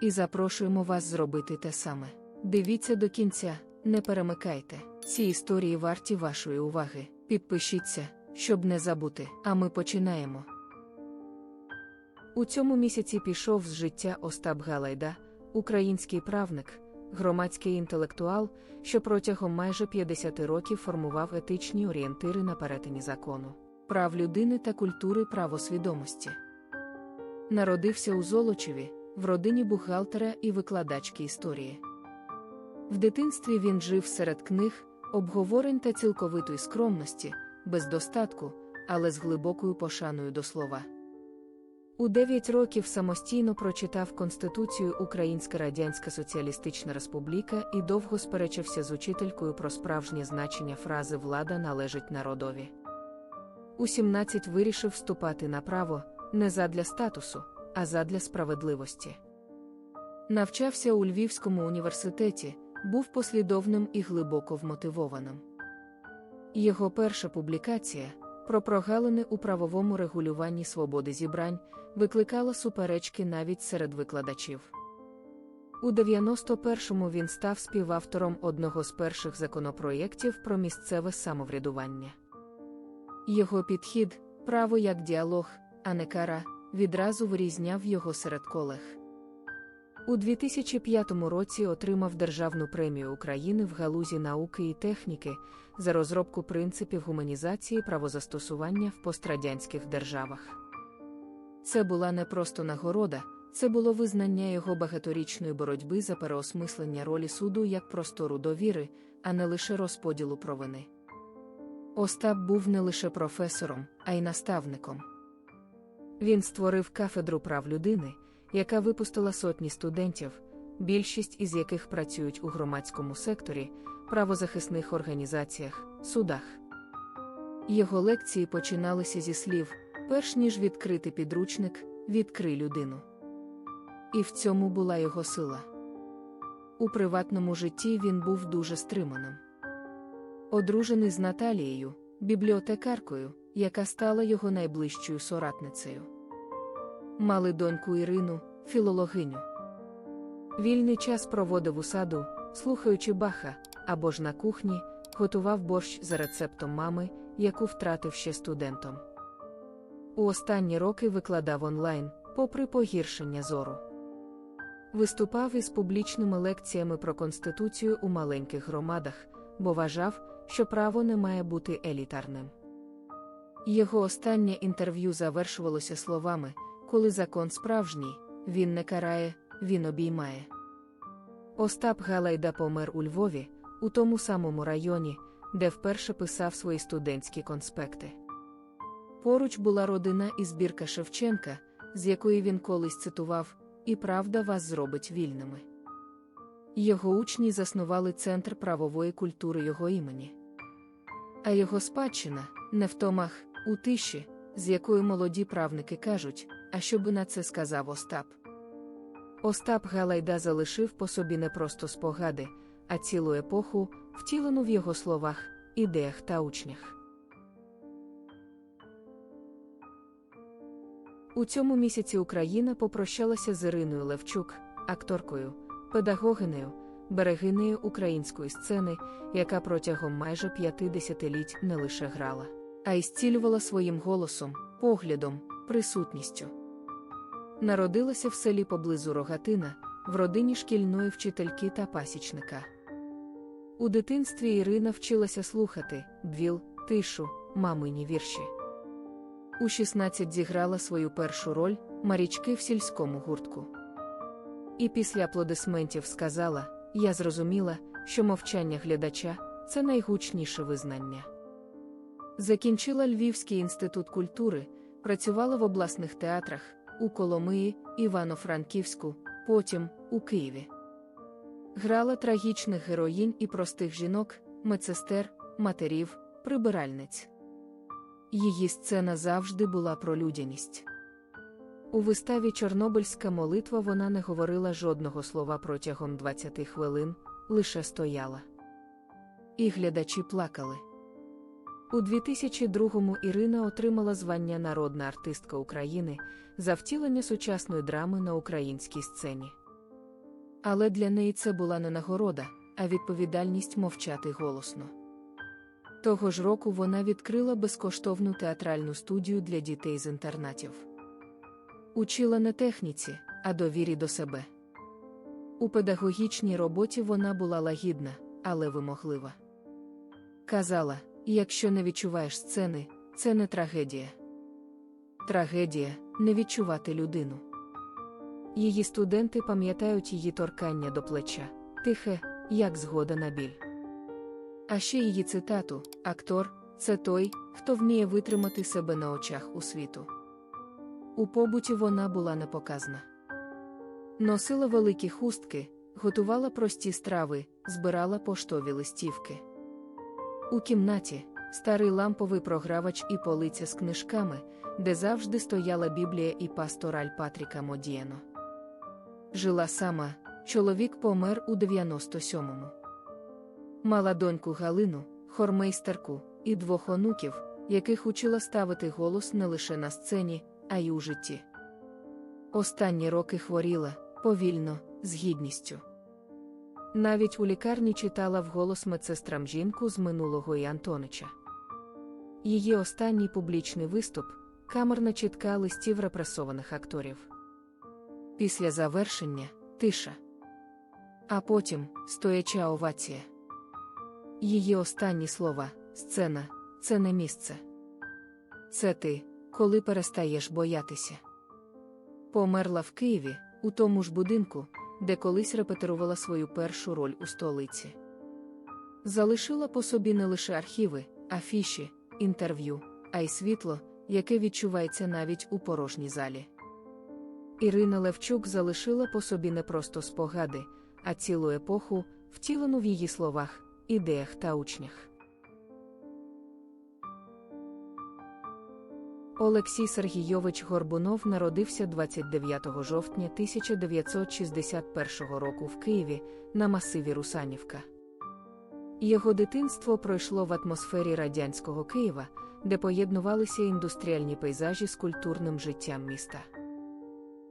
і запрошуємо вас зробити те саме. Дивіться до кінця, не перемикайте. Ці історії варті вашої уваги. Підпишіться, щоб не забути. А ми починаємо. У цьому місяці пішов з життя Остап Галайда, український правник, громадський інтелектуал, що протягом майже 50 років формував етичні орієнтири на перетині закону, прав людини та культури правосвідомості. Народився у Золочеві, в родині бухгалтера і викладачки історії. В дитинстві він жив серед книг, обговорень та цілковитої скромності, без достатку, але з глибокою пошаною до слова. У 9 років самостійно прочитав Конституцію Українська Радянська Соціалістична Республіка і довго сперечався з учителькою про справжнє значення фрази влада належить народові. У 17 вирішив вступати на право не задля статусу, а задля справедливості. Навчався у Львівському університеті, був послідовним і глибоко вмотивованим. Його перша публікація про прогалини у правовому регулюванні свободи зібрань викликала суперечки навіть серед викладачів. У 91-му він став співавтором одного з перших законопроєктів про місцеве самоврядування. Його підхід, право як діалог, а не кара, відразу вирізняв його серед колег. У 2005 році отримав Державну премію України в галузі науки і техніки за розробку принципів гуманізації правозастосування в пострадянських державах. Це була не просто нагорода, це було визнання його багаторічної боротьби за переосмислення ролі суду як простору довіри, а не лише розподілу провини. Остап був не лише професором, а й наставником. Він створив кафедру прав людини яка випустила сотні студентів, більшість із яких працюють у громадському секторі, правозахисних організаціях, судах. Його лекції починалися зі слів, перш ніж відкрити підручник, відкрий людину. І в цьому була його сила. У приватному житті він був дуже стриманим. Одружений з Наталією, бібліотекаркою, яка стала його найближчою соратницею. Мали доньку Ірину, філологиню. Вільний час проводив у саду, слухаючи баха, або ж на кухні, готував борщ за рецептом мами, яку втратив ще студентом. У останні роки викладав онлайн, попри погіршення зору. Виступав із публічними лекціями про Конституцію у маленьких громадах, бо вважав, що право не має бути елітарним. Його останнє інтерв'ю завершувалося словами коли закон справжній, він не карає, він обіймає. Остап Галайда помер у Львові, у тому самому районі, де вперше писав свої студентські конспекти. Поруч була родина і збірка Шевченка, з якої він колись цитував, і правда вас зробить вільними. Його учні заснували центр правової культури його імені. А його спадщина не в томах, у тиші, з якою молоді правники кажуть, а що би на це сказав Остап? Остап Галайда залишив по собі не просто спогади, а цілу епоху, втілену в його словах, ідеях та учнях. У цьому місяці Україна попрощалася з Іриною Левчук, акторкою, педагогинею, берегинею української сцени, яка протягом майже п'яти десятиліть не лише грала, а й зцілювала своїм голосом, поглядом, присутністю. Народилася в селі поблизу Рогатина, в родині шкільної вчительки та пасічника. У дитинстві Ірина вчилася слухати бвіл, тишу, мамині вірші. У 16 зіграла свою першу роль Марічки в сільському гуртку. І після аплодисментів сказала: Я зрозуміла, що мовчання глядача це найгучніше визнання. Закінчила Львівський інститут культури, працювала в обласних театрах у Коломиї, Івано-Франківську, потім у Києві. Грала трагічних героїнь і простих жінок, медсестер, матерів, прибиральниць. Її сцена завжди була про людяність. У виставі Чорнобильська молитва вона не говорила жодного слова протягом 20 хвилин, лише стояла. І глядачі плакали. У 2002-му Ірина отримала звання Народна артистка України за втілення сучасної драми на українській сцені. Але для неї це була не нагорода, а відповідальність мовчати голосно. Того ж року вона відкрила безкоштовну театральну студію для дітей з інтернатів. Учила не техніці, а довірі до себе. У педагогічній роботі вона була лагідна, але вимоглива. Казала: якщо не відчуваєш сцени, це не трагедія. Трагедія не відчувати людину. Її студенти пам'ятають її торкання до плеча, тихе, як згода на біль. А ще її цитату: актор це той, хто вміє витримати себе на очах у світу. У побуті вона була непоказна. Носила великі хустки, готувала прості страви, збирала поштові листівки. У кімнаті старий ламповий програвач і полиця з книжками, де завжди стояла Біблія і пастораль Патріка Модієно. Жила сама, чоловік помер у 97-му. Мала доньку Галину, хормейстерку, і двох онуків, яких учила ставити голос не лише на сцені, а й у житті. Останні роки хворіла повільно, з гідністю. Навіть у лікарні читала вголос медсестрам жінку з минулого і Антонича. Її останній публічний виступ камерна чітка листів репресованих акторів. Після завершення тиша. А потім стояча овація. Її останні слова сцена це не місце. Це ти, коли перестаєш боятися. Померла в Києві, у тому ж будинку, де колись репетирувала свою першу роль у столиці. Залишила по собі не лише архіви, афіші, інтерв'ю, а й світло, яке відчувається навіть у порожній залі. Ірина Левчук залишила по собі не просто спогади, а цілу епоху, втілену в її словах, ідеях та учнях. Олексій Сергійович Горбунов народився 29 жовтня 1961 року в Києві на масиві Русанівка. Його дитинство пройшло в атмосфері радянського Києва, де поєднувалися індустріальні пейзажі з культурним життям міста.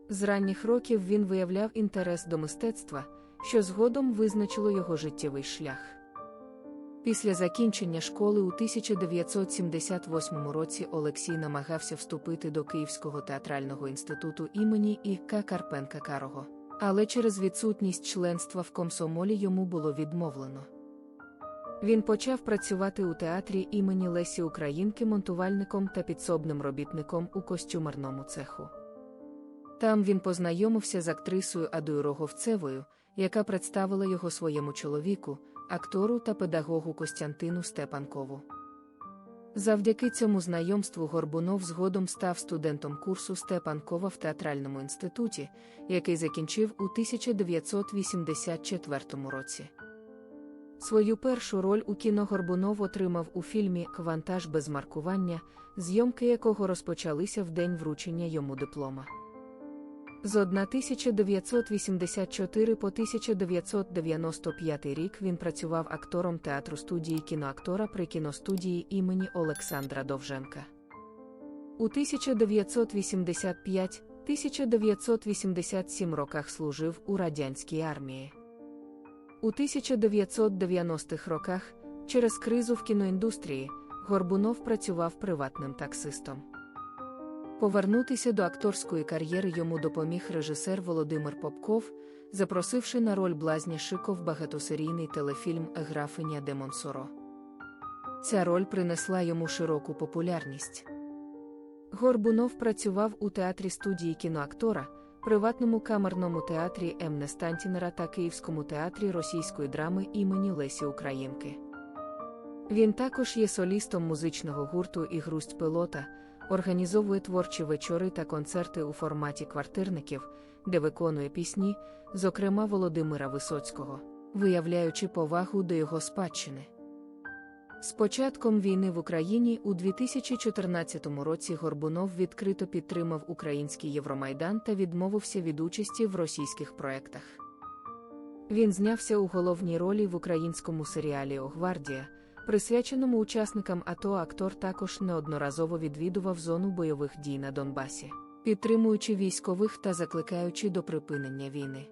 З ранніх років він виявляв інтерес до мистецтва, що згодом визначило його життєвий шлях. Після закінчення школи у 1978 році Олексій намагався вступити до Київського театрального інституту імені І. К. Карпенка Карого, але через відсутність членства в комсомолі йому було відмовлено. Він почав працювати у театрі імені Лесі Українки монтувальником та підсобним робітником у костюмерному цеху. Там він познайомився з актрисою Адою Роговцевою, яка представила його своєму чоловіку, актору та педагогу Костянтину Степанкову. Завдяки цьому знайомству Горбунов згодом став студентом курсу Степанкова в театральному інституті, який закінчив у 1984 році. Свою першу роль у кіно Горбунов отримав у фільмі Квантаж без маркування, зйомки якого розпочалися в день вручення йому диплома. З 1984 по 1995 рік він працював актором театру студії кіноактора при кіностудії імені Олександра Довженка. У 1985-1987 роках служив у радянській армії. У 1990-х роках, через кризу в кіноіндустрії, Горбунов працював приватним таксистом. Повернутися до акторської кар'єри йому допоміг режисер Володимир Попков, запросивши на роль Блазня Шиков багатосерійний телефільм Графиня де Монсоро. Ця роль принесла йому широку популярність. Горбунов працював у театрі студії кіноактора, приватному камерному театрі М. Нестантінера та Київському театрі російської драми імені Лесі Українки. Він також є солістом музичного гурту і грусть пилота організовує творчі вечори та концерти у форматі квартирників, де виконує пісні, зокрема Володимира Висоцького. виявляючи повагу до його спадщини. З початком війни в Україні у 2014 році Горбунов відкрито підтримав український Євромайдан та відмовився від участі в російських проектах. Він знявся у головній ролі в українському серіалі О Гвардія, присвяченому учасникам АТО актор також неодноразово відвідував зону бойових дій на Донбасі, підтримуючи військових та закликаючи до припинення війни.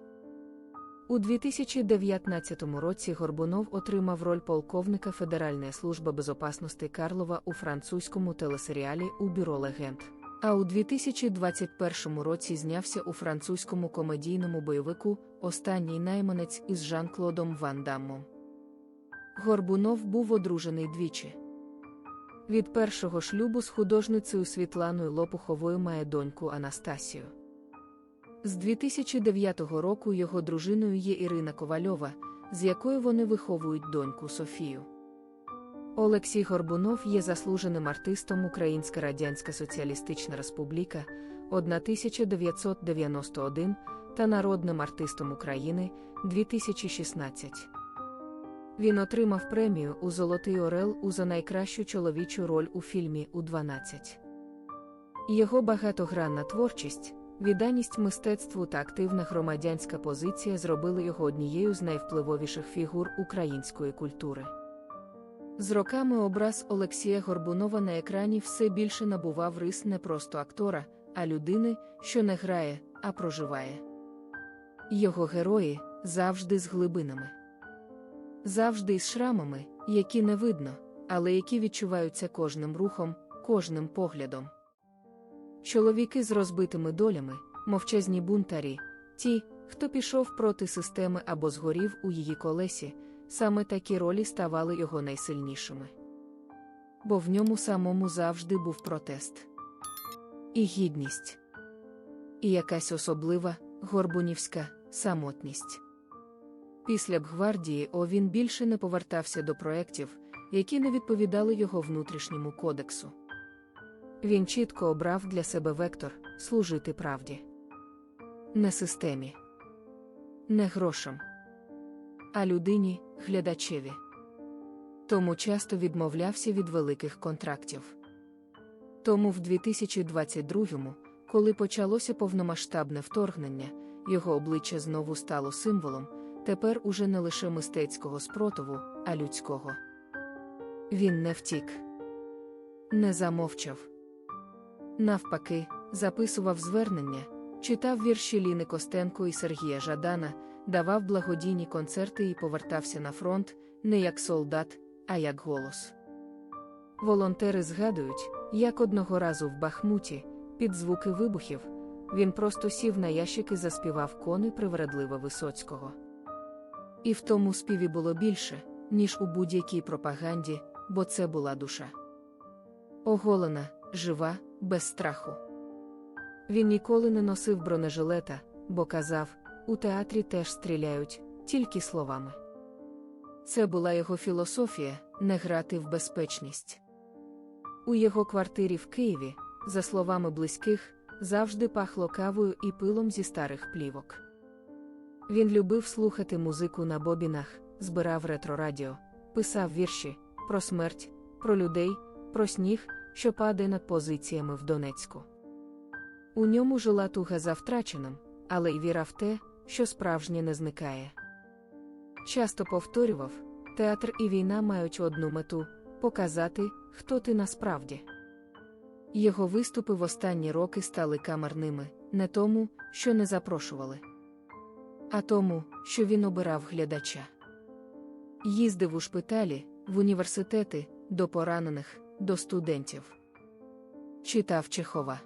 У 2019 році Горбунов отримав роль полковника Федеральної служби безопасності Карлова у французькому телесеріалі У бюро легенд. А у 2021 році знявся у французькому комедійному бойовику Останній найманець із Жан-Клодом Ван Даммом. Горбунов був одружений двічі. Від першого шлюбу з художницею Світланою Лопуховою має доньку Анастасію. З 2009 року його дружиною є Ірина Ковальова, з якою вони виховують доньку Софію. Олексій Горбунов є заслуженим артистом Українська Радянська Соціалістична Республіка 1991 та народним артистом України 2016. Він отримав премію у Золотий Орел у за найкращу чоловічу роль у фільмі у 12. Його багатогранна творчість, відданість мистецтву та активна громадянська позиція зробили його однією з найвпливовіших фігур української культури. З роками образ Олексія Горбунова на екрані все більше набував рис не просто актора, а людини, що не грає, а проживає. Його герої завжди з глибинами, завжди із шрамами, які не видно, але які відчуваються кожним рухом, кожним поглядом. Чоловіки з розбитими долями, мовчазні бунтарі, ті, хто пішов проти системи або згорів у її колесі, саме такі ролі ставали його найсильнішими. Бо в ньому самому завжди був протест і гідність, і якась особлива горбунівська самотність. Після б гвардії О він більше не повертався до проєктів, які не відповідали його внутрішньому кодексу. Він чітко обрав для себе вектор служити правді, не системі, не грошам, а людині, глядачеві. Тому часто відмовлявся від великих контрактів. Тому в 2022-му, коли почалося повномасштабне вторгнення, його обличчя знову стало символом, тепер уже не лише мистецького спротиву, а людського. Він не втік, не замовчав. Навпаки, записував звернення, читав вірші Ліни Костенко і Сергія Жадана, давав благодійні концерти і повертався на фронт не як солдат, а як голос. Волонтери згадують, як одного разу в Бахмуті, під звуки вибухів, він просто сів на ящик і заспівав кони привередлива Висоцького. І в тому співі було більше, ніж у будь-якій пропаганді, бо це була душа. Оголена, жива, без страху. Він ніколи не носив бронежилета, бо казав, у театрі теж стріляють, тільки словами. Це була його філософія не грати в безпечність. У його квартирі в Києві, за словами близьких, завжди пахло кавою і пилом зі старих плівок. Він любив слухати музику на бобінах, збирав ретро-радіо, писав вірші про смерть, про людей, про сніг, що падає над позиціями в Донецьку. У ньому жила туга за втраченим, але й віра в те, що справжнє не зникає. Часто повторював, театр і війна мають одну мету показати, хто ти насправді. Його виступи в останні роки стали камерними, не тому, що не запрошували, а тому, що він обирав глядача. Їздив у шпиталі, в університети, до поранених, до студентів. Читав Чехова,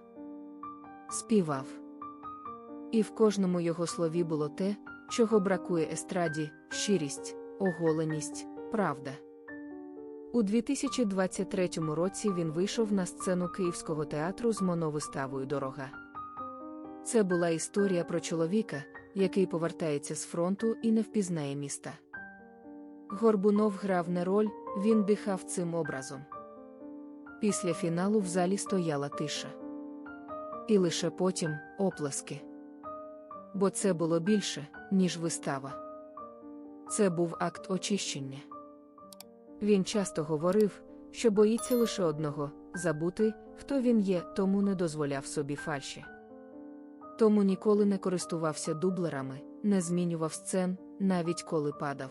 співав. І в кожному його слові було те, чого бракує естраді, щирість, оголеність, правда. У 2023 році він вийшов на сцену Київського театру з моновиставою Дорога. Це була історія про чоловіка, який повертається з фронту і не впізнає міста. Горбунов грав не роль, він дихав цим образом. Після фіналу в залі стояла тиша. І лише потім оплески. Бо це було більше, ніж вистава. Це був акт очищення. Він часто говорив, що боїться лише одного забути, хто він є, тому не дозволяв собі фальші. Тому ніколи не користувався дублерами, не змінював сцен, навіть коли падав.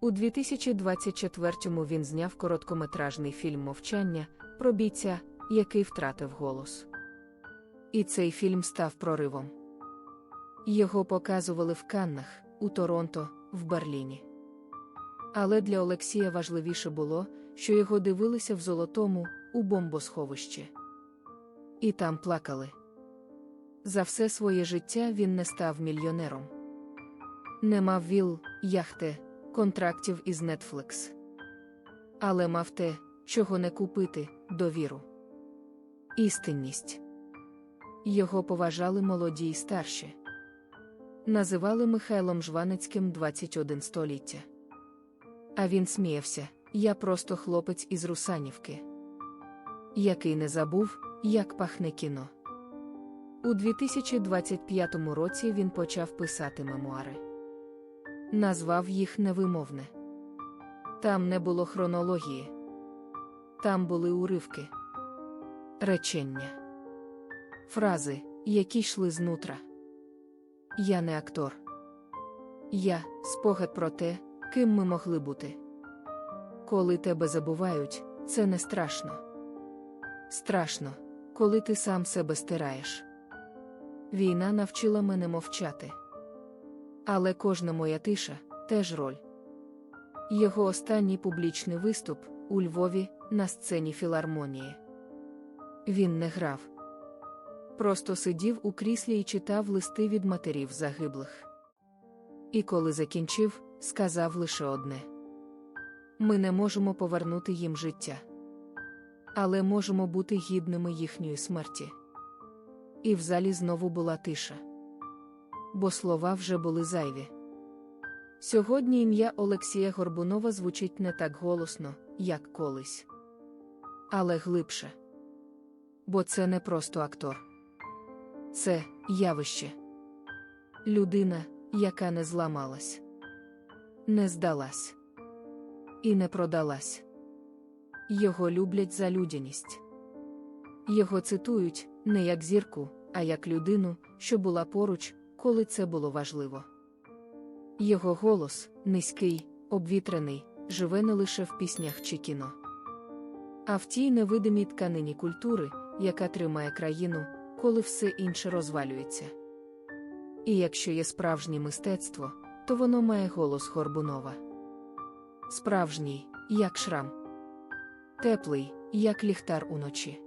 У 2024-му він зняв короткометражний фільм Мовчання про бійця, який втратив голос. І цей фільм став проривом. Його показували в Каннах, у Торонто, в Берліні. Але для Олексія важливіше було, що його дивилися в золотому, у бомбосховищі. І там плакали. За все своє життя він не став мільйонером. Не мав віл, яхти, контрактів із Netflix. Але мав те, чого не купити довіру. Істинність. Його поважали молоді й старші. Називали Михайлом Жванецьким 21 століття. А він сміявся я просто хлопець із Русанівки. Який не забув, як пахне кіно. У 2025 році він почав писати мемуари. Назвав їх невимовне. Там не було хронології. Там були уривки, речення, фрази, які йшли знутра. Я не актор. Я спогад про те, ким ми могли бути. Коли тебе забувають, це не страшно. Страшно, коли ти сам себе стираєш. Війна навчила мене мовчати. Але кожна моя тиша теж роль. Його останній публічний виступ у Львові на сцені філармонії. Він не грав. Просто сидів у кріслі і читав листи від матерів загиблих. І коли закінчив, сказав лише одне: ми не можемо повернути їм життя, але можемо бути гідними їхньої смерті. І в залі знову була тиша. Бо слова вже були зайві. Сьогодні ім'я Олексія Горбунова звучить не так голосно, як колись, але глибше. Бо це не просто актор, це явище. Людина, яка не зламалась, не здалась і не продалась. Його люблять за людяність. Його цитують не як зірку, а як людину, що була поруч, коли це було важливо. Його голос низький, обвітрений, живе не лише в піснях чи кіно, а в тій невидимій тканині культури, яка тримає країну, коли все інше розвалюється. І якщо є справжнє мистецтво, то воно має голос Горбунова. Справжній, як шрам, теплий, як ліхтар уночі.